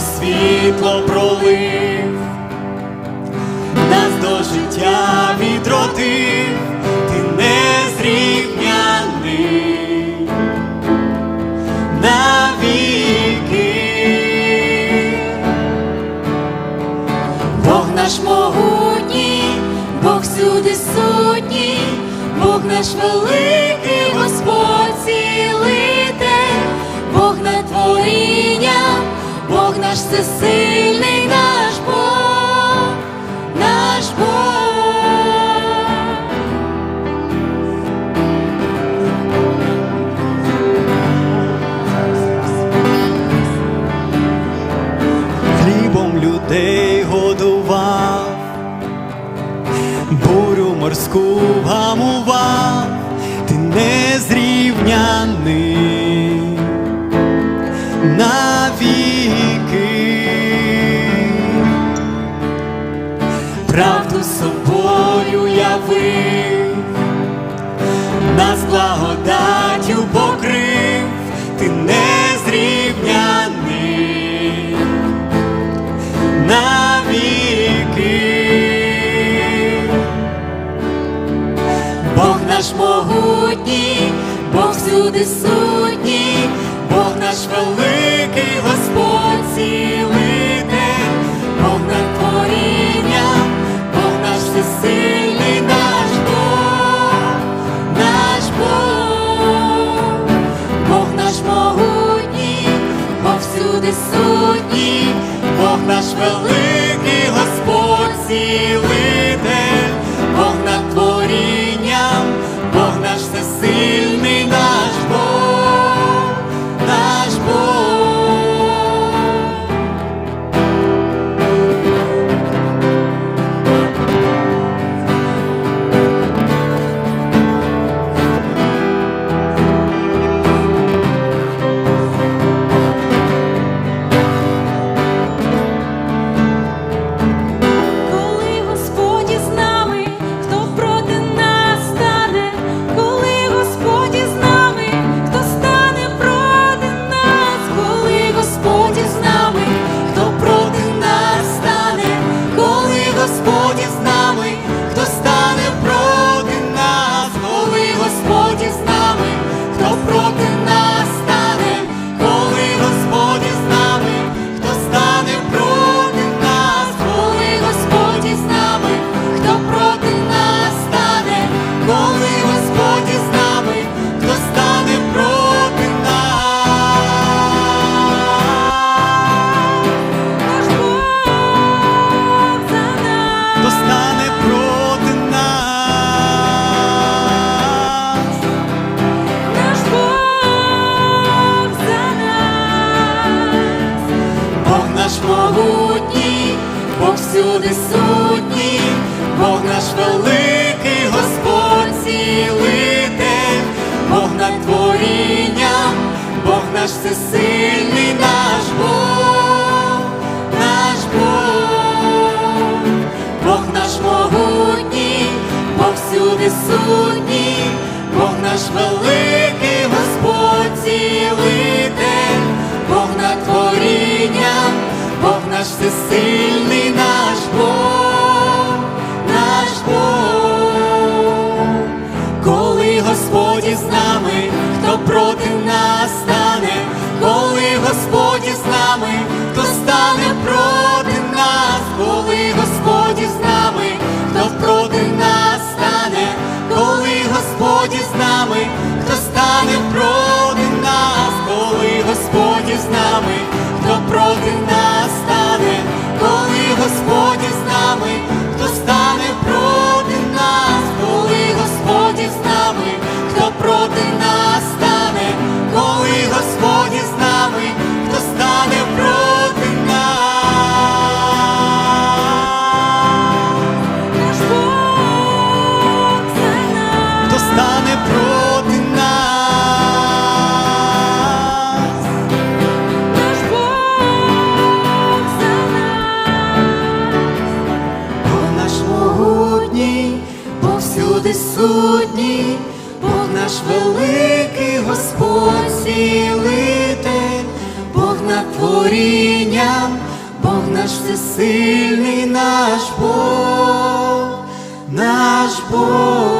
Світло пролив, нас до життя відродив, ти незрівняний навіки. Бог наш могутній, Бог всюди сутній, Бог наш великий Господь цілитель, всесильний наш Бог, наш Бог. хлібом людей годував, бурю морську вгамував, ти незрівняний наш могутній, Бог всюди сутній, Бог наш великий Господь цілитель, Бог над творінням, Бог наш всесильний наш Бог, наш Бог, Бог наш могутній, Бог всюди сутній, Бог наш великий Господь цілитель, могутній, Бог всюди сутній, Бог наш великий Господь цілитель, Бог над творінням, Бог наш всесильний всесильний наш Бог, наш Бог, коли Господь із нами, хто проти безсудній, Бог наш великий Господь цілитель, Бог над творінням, Бог наш всесильний наш Бог, наш Бог.